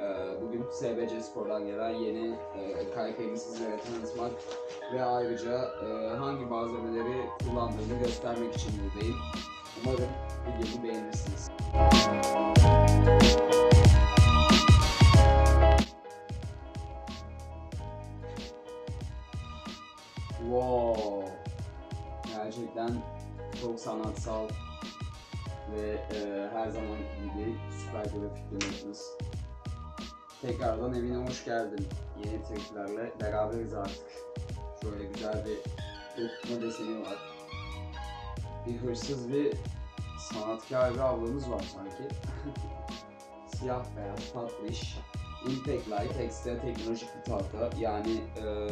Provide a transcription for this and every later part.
Ee, bugün SBC Spor'dan gelen yeni kaykayımı sizlere tanıtmak ve ayrıca e, hangi malzemeleri kullandığımı göstermek için buradayım. Umarım videomu beğenirsiniz. Wow! Gerçekten çok sanatsal ve e, her zaman gibi süper grafik yönetmesi. Tekrardan evine hoş geldin. Yeni triklerle beraberiz artık. Şöyle güzel bir dokuma deseni var. Bir hırsız bir sanatkar bir ablamız var sanki. Siyah beyaz tatlı iş. Impact Light ekstra teknolojik bir tahta. Yani e,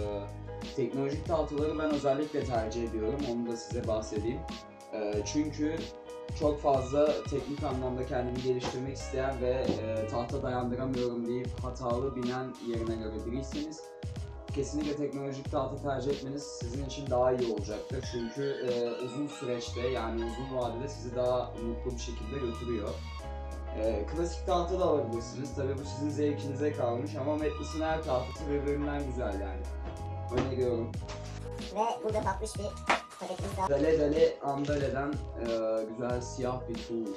teknolojik tahtaları ben özellikle tercih ediyorum. Onu da size bahsedeyim. E, çünkü çok fazla teknik anlamda kendimi geliştirmek isteyen ve e, tahta dayandıramıyorum deyip hatalı binen yerine göre biriyseniz kesinlikle teknolojik tahta tercih etmeniz sizin için daha iyi olacaktır. Çünkü e, uzun süreçte yani uzun vadede sizi daha mutlu bir şekilde götürüyor. E, klasik tahta da alabilirsiniz. Tabii bu sizin zevkinize kalmış ama Metlis'in her tahtası birbirinden güzel yani. Öneriyorum. Ve burada tatlış bir. Dale Dale Andale'den e, güzel siyah bir tool.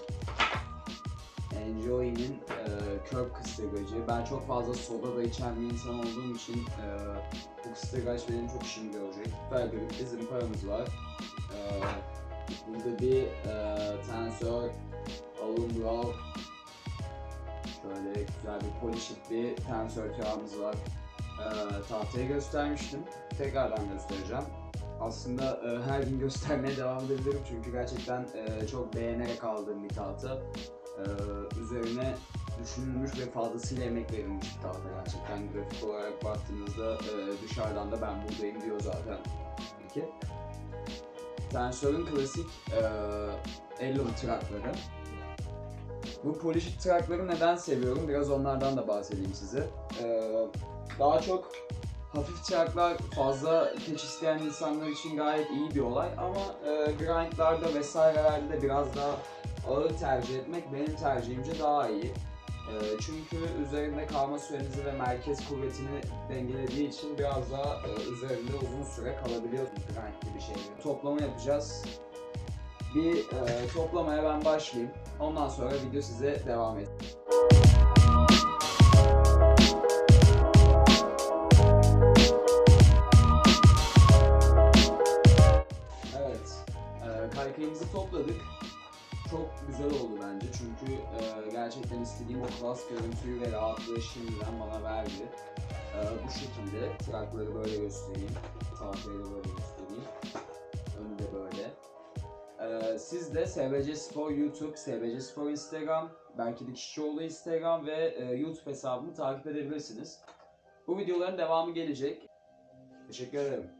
Enjoy'nin e, kök kıstırgacı. Ben çok fazla soda da içen bir insan olduğum için e, bu kıstırgaç benim çok işimi görecek. Süper bir bizim paramız var. E, burada bir e, tensör, alum brow, şöyle güzel bir polishit bir tensör tırağımız var. E, tahtayı göstermiştim. Tekrardan göstereceğim aslında e, her gün göstermeye devam edebilirim çünkü gerçekten e, çok beğenerek aldığım bir tahta. E, üzerine düşünülmüş ve fazlasıyla emek verilmiş bir tahta gerçekten grafik olarak baktığınızda e, dışarıdan da ben buradayım diyor zaten. Peki. Tensör'ün klasik e, Elon trakları. Bu polishit trakları neden seviyorum? Biraz onlardan da bahsedeyim size. E, daha çok hafif çıraklar fazla keç isteyen insanlar için gayet iyi bir olay ama e, grindlarda vesairelerde de biraz daha ağır tercih etmek benim tercihimce daha iyi. E, çünkü üzerinde kalma sürenizi ve merkez kuvvetini dengelediği için biraz daha e, üzerinde uzun süre kalabiliyorsunuz grind gibi şeyleri. Toplama yapacağız. Bir e, toplamaya ben başlayayım. Ondan sonra video size devam edecek. E, kaykayımızı topladık. Çok güzel oldu bence çünkü e, gerçekten istediğim o klas görüntüyü ve rahatlığı şimdiden bana verdi. E, bu şekilde trakları böyle göstereyim, tahtayı da böyle göstereyim. Önü de böyle. E, siz de SBC Spor YouTube, SBC Spor Instagram, belki Dikişçioğlu Instagram ve e, YouTube hesabımı takip edebilirsiniz. Bu videoların devamı gelecek. Teşekkür ederim.